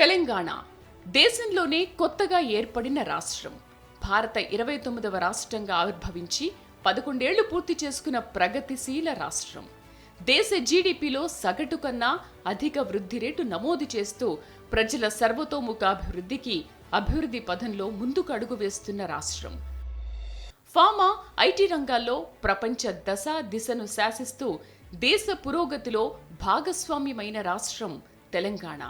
తెలంగాణ దేశంలోనే కొత్తగా ఏర్పడిన రాష్ట్రం. భారత ఇరవై తొమ్మిదవ రాష్ట్రంగా ఆవిర్భవించి పదకొండేళ్ళు పూర్తి చేసుకున్న ప్రగతిశీల రాష్ట్రం. దేశ జీడిపిలో సగటు కన్నా అధిక వృద్ధి రేటు నమోదు చేస్తూ ప్రజల సర్వతోముఖ అభివృద్ధికి అభివృద్ధి పథంలో ముందుకు అడుగు వేస్తున్న రాష్ట్రం. ఫార్మా ఐటీ రంగాల్లో ప్రపంచ దశ దిశను శాసిస్తూ దేశ పురోగతిలో భాగస్వామ్యమైన రాష్ట్రం తెలంగాణ.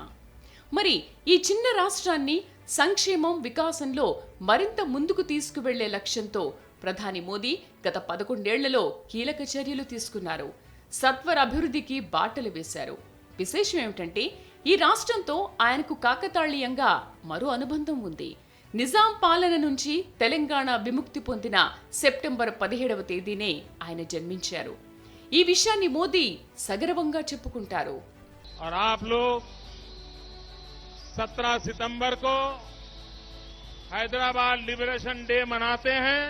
మరి ఈ చిన్న రాష్ట్రాన్ని సంక్షేమం వికాసంలో మరింత ముందుకు తీసుకువెళ్లే లక్ష్యంతో ప్రధాని మోదీ గత పదకొండేళ్లలో కీలక చర్యలు తీసుకున్నారు సత్వర అభివృద్ధికి బాటలు వేశారు విశేషం ఏమిటంటే ఈ రాష్ట్రంతో ఆయనకు కాకతాళీయంగా మరో అనుబంధం ఉంది నిజాం పాలన నుంచి తెలంగాణ విముక్తి పొందిన సెప్టెంబర్ పదిహేడవ తేదీనే ఆయన జన్మించారు ఈ విషయాన్ని మోదీ సగర్వంగా చెప్పుకుంటారు और आप लोग 17 सितंबर को हैदराबाद लिबरेशन डे मनाते हैं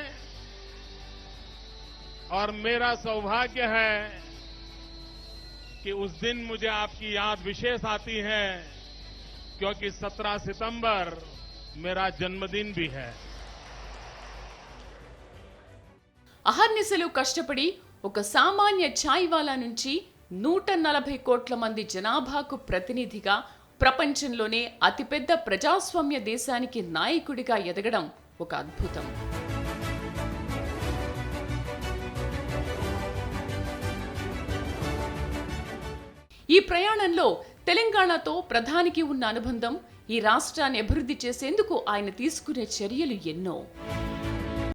और मेरा सौभाग्य है कि उस दिन मुझे आपकी याद विशेष आती है क्योंकि 17 सितंबर मेरा जन्मदिन भी है అహర్నిశలు కష్టపడి ఒక సామాన్య ఛాయ్వాలా నుంచి నూట నలభై కోట్ల మంది జనాభాకు ప్రతినిధిగా ప్రపంచంలోనే అతిపెద్ద ప్రజాస్వామ్య దేశానికి నాయకుడిగా ఎదగడం ఒక అద్భుతం. ఈ ప్రయాణంలో తెలంగాణతో ప్రధానికి ఉన్న అనుబంధం ఈ రాష్ట్రాన్ని అభివృద్ధి చేసేందుకు ఆయన తీసుకునే చర్యలు ఎన్నో.